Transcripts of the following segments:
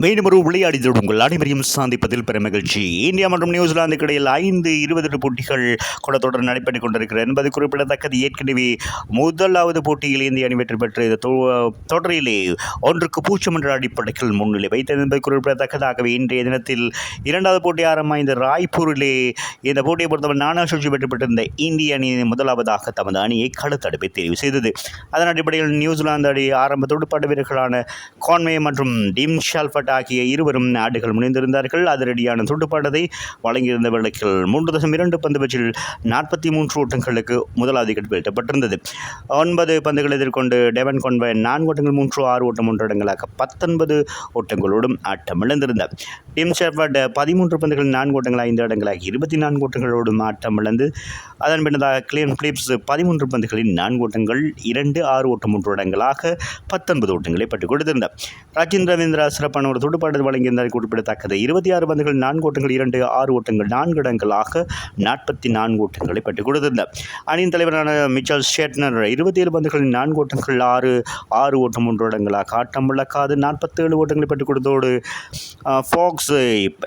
மீண்டும் ஒரு விளையாடிகள் உங்கள் அனைவரையும் சந்திப்பதில் பெரும் மகிழ்ச்சி. இந்தியா மற்றும் நியூசிலாந்துக்கு இடையில் ஐந்து இருபது போட்டிகள் கூட தொடர் நடைபெற்றுக் கொண்டிருக்கிறது என்பது குறிப்பிடத்தக்கது. ஏற்கனவே முதலாவது போட்டியில் இந்திய அணி வெற்றி பெற்று இந்த தொ- தொடரிலே ஒன்றுக்கு பூஜ்ஜியம் என்ற அடிப்படையில் முன்னிலை வைத்தது என்பது குறிப்பிடத்தக்கதாகவே இன்றைய தினத்தில் இரண்டாவது போட்டி ஆரம்பமாக இந்த ராய்ப்பூரிலே இந்த போட்டியை பொறுத்தவரை நானா சுழற்சி வெற்றி பெற்றிருந்த இந்திய அணி முதலாவதாக தமது அணியை கழுத்தடுப்பை தெரிவு செய்தது. அதன் அடிப்படையில் நியூசிலாந்து அணி ஆரம்பத்தோடு பட வீரர்களான கான்வே மற்றும் டிம் ஷால்பட் ஆகிய இருவரும் நாடுகள் முனைந்திருந்தார்கள். அதிரடியான துடுப்பாட்டத்தை வழங்கியிருந்த வேளைக்கில் மூன்று தசம் இரண்டு பந்து வீச்சில் நாற்பத்தி மூன்று ஓட்டங்களுக்கு முதலாவது விக்கெட் வீழ்த்தப்பட்டிருந்தது. ஒன்பது பந்துகள் எதிர்கொண்டு டெவன் கொன்வே நான்கு ஓட்டங்கள் மூன்று ஆறு ஓட்டம் மூன்று இடங்களாக பத்தொன்பது ஓட்டங்களோடும் ஆட்டம் இழந்திருந்தார் டிம் ஷெஃபர்ட் பதிமூன்று பந்துகள் நான்கு ஓட்டங்கள் ஐந்து இடங்களாக இருபத்தி நான்கு ஓட்டங்களோடும் ஆட்டம் இழந்து அதன் பின்னதாக கிளியன் பிலிப்ஸ் பதிமூன்று பந்துகளின் நான்கு ஓட்டங்கள் இரண்டு ஆறு ஓட்டம் மூன்று இடங்களாக பத்தொன்பது ஓட்டங்களை பட்டுக் கொடுத்திருந்தார். ராஜேந்திர ரவீந்திரா சிறப்பான ஒரு துடுப்பாடு வழங்கியிருந்தார் குறிப்பிடத்தக்கது. இருபத்தி ஆறு பந்துகள் நான்கு ஓட்டங்கள் இரண்டு ஆறு ஓட்டங்கள் நான்கு இடங்களாக நாற்பத்தி நான்கு ஓட்டங்களை பெற்றுக் கொடுத்திருந்தார் அணியின் தலைவரான மிச்சல் ஷேட்னர் இருபத்தி ஏழு பந்துகளின் நான்கு ஓட்டங்கள் ஆறு ஆறு ஓட்டம் மூன்று இடங்களாக ஆட்டம் விளக்காது நாற்பத்தேழு ஓட்டங்களை பெற்றுக் கொடுத்தோடு ஃபாக்ஸ்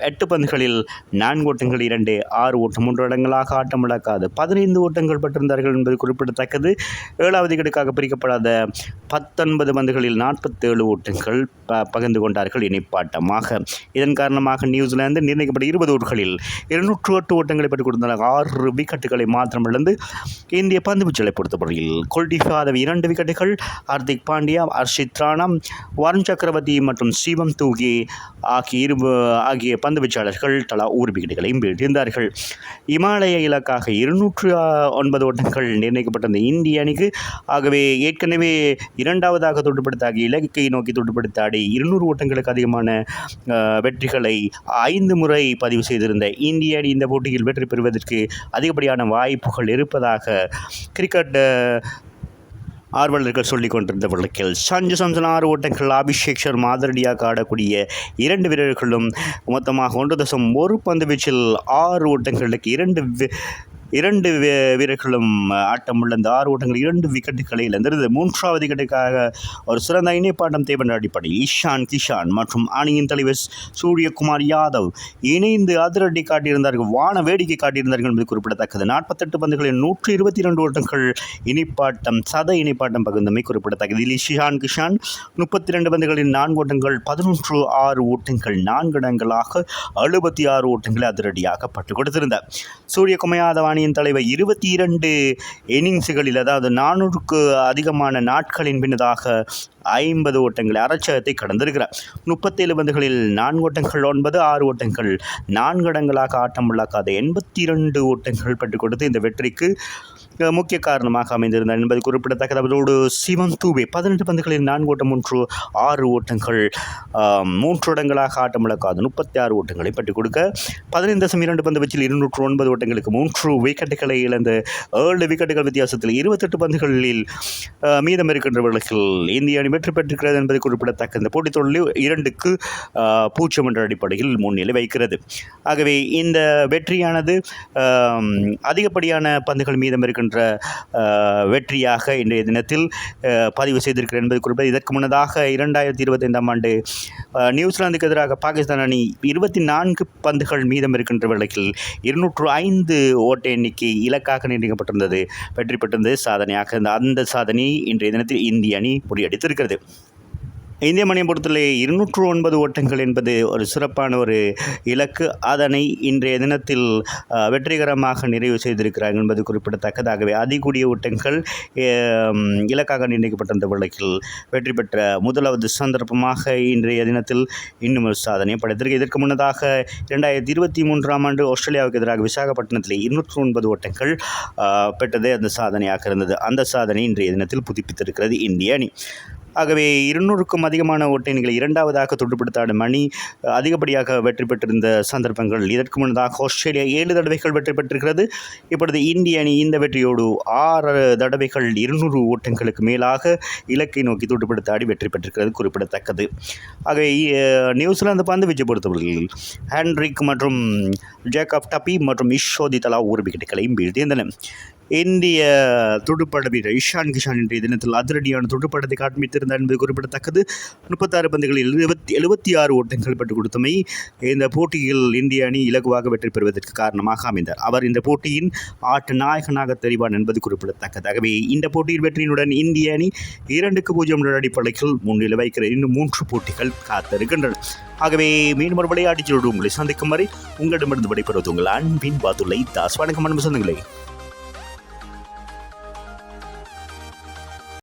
எட்டு பந்துகளில் நான்கு ஓட்டங்கள் இரண்டு ஆறு ஓட்டம் மூன்று இடங்களாக ஆட்டம் விளக்காது பதினைந்து ஓட்டங்கள் பெற்றிருந்தார்கள் என்பது குறிப்பிடத்தக்கது. ஏழாவது விக்கெட்டுக்காக பிரிக்கப்படாத பத்தொன்பது பந்துகளில் நாற்பத்தேழு ஓட்டங்கள் ப பகிர்ந்து கொண்டார்கள் ஆர்ப்பாட்டமாக இதன் காரணமாக நியூசிலாந்து நிர்ணயிக்கப்பட்ட இருபது ஓட்டுகளில் இருநூற்று எட்டு ஓட்டங்களை பெற்றுக் கொடுத்தனர். ஆறு விக்கெட்டுகளை மாத்திரம் இழந்து இந்திய பந்துவீச்சலை பொறுத்தவரையில் கொல்டிஃப் ஆதவி இரண்டு விக்கெட்டுகள் ஹார்திக் பாண்டியா ஹர்ஷித் ராணா வருண் சக்கரவர்த்தி மற்றும் சிவம் தூகி ஆகிய இரு ஆகிய பந்து வீச்சாளர்கள் தலா ஒரு விக்கெட்டுகளையும் வீழ்த்தியிருந்தார்கள். இமாலய இலக்காக இருநூற்று ஒன்பது ஓட்டங்கள் நிர்ணயிக்கப்பட்டிருந்த இந்திய அணிக்கு ஆகவே ஏற்கனவே இரண்டாவதாக தொட்டுப்படுத்த இலக்கை நோக்கி தொட்டுப்படுத்த ஆடி இருநூறு ஓட்டங்களுக்கு அதிகமாக அஹ், வெற்றிகளை ஐந்து முறை பதிவு செய்திருந்த இந்திய அணி இந்த போட்டியில் வெற்றி பெறுவதற்கு அதிகப்படியான வாய்ப்புகள் இருப்பதாக கிரிக்கெட் ஆர்வலர்கள் சொல்லிக் கொண்டிருந்த வழக்கில் சஞ்சு சம்சன் ஆறு ஓட்டங்கள் அபிஷேக் சர்மா அதிரடியாக ஆடக்கூடிய இரண்டு வீரர்களும் மொத்தமாக ஒன்று தசம் ஒரு பந்து வீச்சில் ஆறு ஓட்டங்களுக்கு இரண்டு இரண்டு வீரர்களும் ஆட்டம் இந்த ஆறு ஓட்டங்கள் இரண்டு விக்கெட்டுகளை இழந்திருந்தது மூன்றாவது விக்கெட்டுக்காக ஒரு சிறந்த இணைப்பாட்டம் தேவன் அடிப்படையில் ஈஷான் கிஷான் மற்றும் அணியின் தலைவர் சூரியகுமார் யாதவ் இணைந்து அதிரடி காட்டியிருந்தார்கள் வான வேடிக்கை காட்டியிருந்தார்கள் என்பது குறிப்பிடத்தக்கது. நாற்பத்தெட்டு பந்துகளில் நூற்றி இருபத்தி இரண்டு ஓட்டங்கள் இணைப்பாட்டம் சத இணைப்பாட்டம் பகிர்ந்தமை குறிப்பிடத்தக்கது. இதில் ஷிஷான் கிஷான் முப்பத்தி ரெண்டு பந்துகளில் நான்கு ஓட்டங்கள் பதினொன்று ஆறு ஓட்டங்கள் நான்கு இடங்களாக எழுபத்தி ஆறு ஓட்டங்களை அதிரடியாக பட்டுக் கொடுத்திருந்தார். சூரியகுமார் யாதவ் அணியின் தலைவர் இருபத்தி இரண்டு இன்னிங்ஸுகளில் அதாவது நானூறுக்கு அதிகமான நாட்களின் பின்னதாக ஐம்பது ஓட்டங்களை அரைச்சகத்தை கடந்திருக்கிறார். முப்பத்தேழு பந்துகளில் நான்கு ஓட்டங்கள் ஒன்பது ஆறு ஓட்டங்கள் நான்கு இடங்களாக ஆட்டம் உள்ளாக்காத எண்பத்தி இரண்டு ஓட்டங்கள் பெற்றுக் கொடுத்து இந்த வெற்றிக்கு முக்கிய காரணமாக அமைந்திருந்தார் என்பது குறிப்பிடத்தக்கது. அவரோடு சிவம் தூபே பதினெட்டு பந்துகளில் நான்கு ஓட்டம் மூன்று ஆறு ஓட்டங்கள் மூன்று இடங்களாக ஆட்டம் இழக்காது முப்பத்தி ஆறு ஓட்டங்களை பெற்றுக் கொடுக்க பதினைந்து தசம் இரண்டு பந்து வச்சில் இருநூற்று ஒன்பது ஓட்டங்களுக்கு மூன்று விக்கெட்டுகளை இழந்த ஏழு விக்கெட்டுகள் வித்தியாசத்தில் இருபத்தெட்டு பந்துகளில் மீதம் இருக்கின்றவர்களுக்கு இந்திய அணி வெற்றி பெற்றிருக்கிறது என்பது குறிப்பிடத்தக்க. இந்த போட்டித் தொடரில் இரண்டுக்கு அஹ், பூஜ்ஜியம் என்ற அடிப்படையில் முன்னிலை வைக்கிறது ஆகவே இந்த வெற்றியானது அதிகப்படியான பந்துகள் மீதம் இருக்கின்ற வெற்றியாக இன்றைய தினத்தில் பதிவு செய்திருக்கிறது என்பது குறிப்பிட இதற்கு முன்னதாக இரண்டாயிரத்தி இருபத்தைந்தாம் ஆண்டு நியூசிலாந்துக்கு எதிராக பாகிஸ்தான் அணி இருபத்தி நான்கு பந்துகள் மீதம் இருக்கின்ற வேளையில் இருநூற்று ஐந்து ஓட்ட எண்ணிக்கை இலக்காக நிர்ணயிக்கப்பட்டிருந்தது வெற்றி பெற்றிருந்தது சாதனையாக இருந்த அந்த சாதனையை இன்றைய தினத்தில் இந்திய அணி முறியடித்திருக்கிறது. இந்திய மணியை பொறுத்தவரை இருநூற்று ஒன்பது ஓட்டங்கள் என்பது ஒரு சிறப்பான ஒரு இலக்கு. அதனை இன்றைய தினத்தில் வெற்றிகரமாக நிறைவு செய்திருக்கிறார்கள் என்பது குறிப்பிடத்தக்கதாகவே. அதிகூடிய ஓட்டங்கள் இலக்காக இலக்காக நிர்ணயிக்கப்பட்டிருந்த வழக்கில் வெற்றி பெற்ற முதலாவது சந்தர்ப்பமாக இன்றைய தினத்தில் இன்னும் ஒரு சாதனை படைத்திருக்கு. இதற்கு முன்னதாக இரண்டாயிரத்தி இருபத்தி மூன்றாம் ஆண்டு ஆஸ்திரேலியாவுக்கு எதிராக விசாகப்பட்டினத்தில் இருநூற்று ஒன்பது ஓட்டங்கள் பெற்றதே அந்த சாதனையாக இருந்தது. அந்த சாதனை இன்றைய தினத்தில் புதுப்பித்திருக்கிறது இந்திய அணி. ஆகவே இருநூறுக்கும் அதிகமான ஓட்டணிகளை இரண்டாவதாக தொட்டுப்படுத்தாடும் அணி அதிகப்படியாக வெற்றி பெற்றிருந்த சந்தர்ப்பங்கள். இதற்கு முன்னதாக ஆஸ்திரேலியா ஏழு தடவைகள் வெற்றி பெற்றிருக்கிறது. இப்பொழுது இந்திய அணி இந்த வெற்றியோடு ஆறு தடவைகள் இருநூறு ஓட்டங்களுக்கு மேலாக இலக்கை நோக்கி தொட்டுப்படுத்த ஆடி வெற்றி பெற்றிருக்கிறது. குறிப்பிடத்தக்கது. ஆகவே நியூசிலாந்து பந்து வீச்சை பொறுத்தவர்கள் ஹேண்ட்ரிக் மற்றும் ஜேக்கப் டப்பி மற்றும் இஷோதி தலா ஒரு விக்கெட்டுகளையும் வீழ்த்தியிருந்தன இந்திய துடுப்பாட்ட வீரர் இஷான் கிஷான் இன்றைய தினத்தில் அதிரடியான துடுப்பாட்டத்தை காண்பித்திருந்தார் என்பது குறிப்பிடத்தக்கது. முப்பத்தாறு பந்துகளில் எழுபத்தி எழுபத்தி ஆறு ஓட்டங்கள் பெற்றுக் கொடுத்தமை இந்த போட்டியில் இந்திய அணி இலகுவாக வெற்றி பெறுவதற்கு காரணமாக அமைந்தார். அவர் இந்த போட்டியின் ஆட்ட நாயகனாக தெரிவான் என்பது குறிப்பிடத்தக்கதாகவே இந்த போட்டியின் வெற்றியினுடன் இந்திய அணி இரண்டுக்கு பூஜ்ஜியம் என்ற அடிப்படையில் முன்னிலை வைக்கிற இன்னும் மூன்று போட்டிகள் காத்திருக்கின்றன. ஆகவே மீண்டும் ஒரு விளையாட்டுச்சோடு உங்களை சந்திக்கும் வரை உங்களிடமிருந்து விடைபெறுவது உங்கள் அன்பின் பாதுலை தாஸ். வணக்கம் அன்பு சொந்தங்களே.